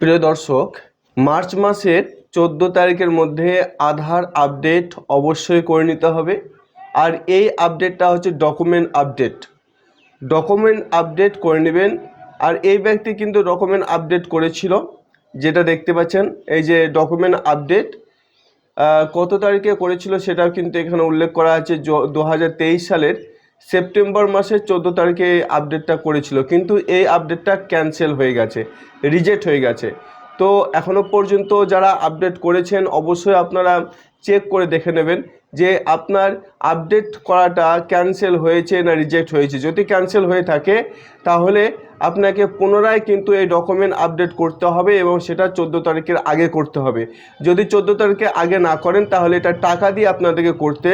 প্রিয় দর্শক, মার্চ মাসের চোদ্দ তারিখের মধ্যে আধার আপডেট অবশ্যই করে নিতে হবে। আর এই আপডেটটা হচ্ছে ডকুমেন্ট আপডেট ডকুমেন্ট আপডেট করে নেবেন। আর এই ব্যক্তি কিন্তু ডকুমেন্ট আপডেট করেছিল, যেটা দেখতে পাচ্ছেন, এই যে ডকুমেন্ট আপডেট কত তারিখে করেছিল সেটাও কিন্তু এখানে উল্লেখ করা আছে দু হাজার তেইশ সালের সেপ্টেম্বর মাসের চোদ্দ তারিখে এই আপডেটটা করেছিল, কিন্তু এই আপডেটটা ক্যান্সেল হয়ে গেছে রিজেক্ট হয়ে গেছে। তো এখনও পর্যন্ত যারা আপডেট করেছেন, অবশ্যই আপনারা চেক করে দেখে নেবেন যে আপনার আপডেট করাটা ক্যান্সেল হয়েছে না রিজেক্ট হয়েছে। যদি ক্যান্সেল হয়ে থাকে, তাহলে আপনাকে পুনরায় কিন্তু এই ডকুমেন্ট আপডেট করতে হবে এবং সেটা চোদ্দ তারিখের আগে করতে হবে। যদি চোদ্দ তারিখে আগে না করেন, তাহলে এটা টাকা দিয়ে আপনাদেরকে করতে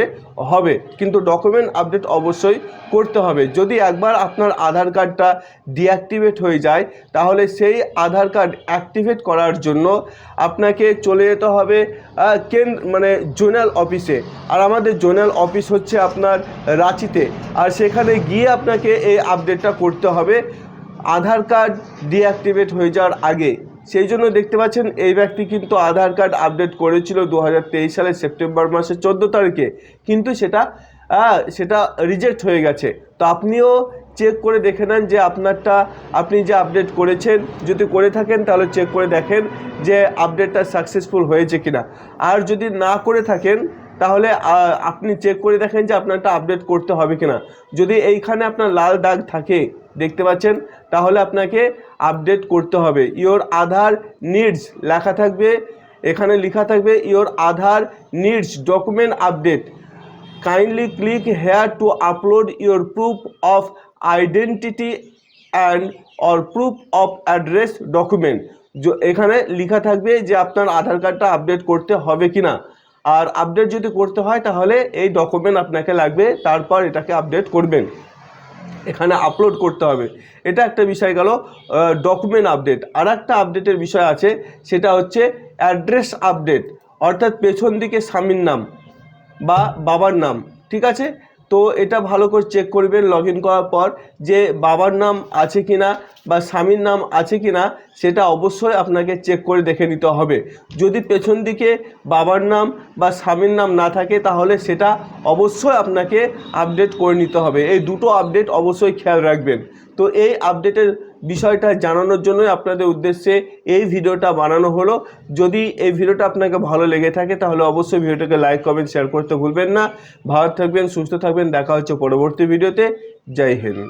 হবে। কিন্তু ডকুমেন্ট আপডেট অবশ্যই করতে হবে। যদি একবার আপনার আধার কার্ডটা ডিঅ্যাক্টিভেট হয়ে যায়, তাহলে সেই আধার কার্ড অ্যাক্টিভেট করার জন্য আপনাকে চলে যেতে হবে কেন মানে জোনাল অফিসে। আর আমাদের জোনাল অফিস হচ্ছে আপনার রাঁচিতে। আর সেখানে গিয়ে আপনাকে এই আপডেটটা করতে হবে। আধার কার্ড ডিঅ্যাক্টিভেট হয়ে যাওয়ার আগে, সেই জন্য দেখতে পাচ্ছেন এই ব্যক্তি কিন্তু আধার কার্ড আপডেট করেছিল দু হাজার তেইশ সালের সেপ্টেম্বর মাসের চোদ্দ তারিখে। কিন্তু সেটা সেটা রিজেক্ট হয়ে গেছে। তো আপনিও চেক করে দেখে নেন যে আপনারটা, আপনি যে আপডেট করেছেন, যদি করে থাকেন তাহলে চেক করে দেখেন যে আপডেটটা সাকসেসফুল হয়েছে কিনা। আর যদি না করে থাকেন তাহলে আপনি চেক করে দেখেন যে আপনারটা আপডেট করতে হবে কিনা। যদি এইখানে আপনার লাল দাগ থাকে, দেখতে পাচ্ছেন, তাহলে আপনাকে আপডেট করতে হবে। ইওর আধার নিডস লেখা থাকবে, এখানে লেখা থাকবে your Aadhaar needs document update kindly click here to upload your proof of identity and or proof of address document এখানে লেখা থাকবে যে আপনার আধার কার্ডটা আপডেট করতে হবে কি না আর আপডেট যদি করতে হয়, তাহলে এই ডকুমেন্ট আপনাকে লাগবে, তারপর এটাকে আপডেট করবেন। এখানে আপলোড করতে হবে। এটা একটা বিষয় গেল ডকুমেন্ট আপডেট আর একটা আপডেটের বিষয় আছে, সেটা হচ্ছে অ্যাড্রেস আপডেট অর্থাৎ পেছন দিকে স্বামীর নাম বা বাবার নাম, ঠিক আছে? তো এটা ভালো করে চেক করবেন লগ করার পর যে বাবার নাম আছে কি না বা স্বামীর নাম আছে কি না সেটা অবশ্যই আপনাকে চেক করে দেখে নিতে হবে। যদি পেছন দিকে বাবার নাম বা স্বামীর নাম না থাকে তাহলে সেটা অবশ্যই আপনাকে আপডেট করে নিতে হবে। এই দুটো আপডেট অবশ্যই খেয়াল রাখবেন। তো এই আপডেটের বিষয়টা জানানোর জন্যই আপনাদের উদ্দেশ্যে এই ভিডিওটা বানানো হলো। যদি এই ভিডিওটা আপনাকে ভালো লেগে থাকে, তাহলে অবশ্যই ভিডিওটাকে লাইক, কমেন্ট, শেয়ার করতে ভুলবেন না। ভালো থাকবেন, সুস্থ থাকবেন। দেখা হচ্ছে পরবর্তী ভিডিওতে। জয় হিন্দ।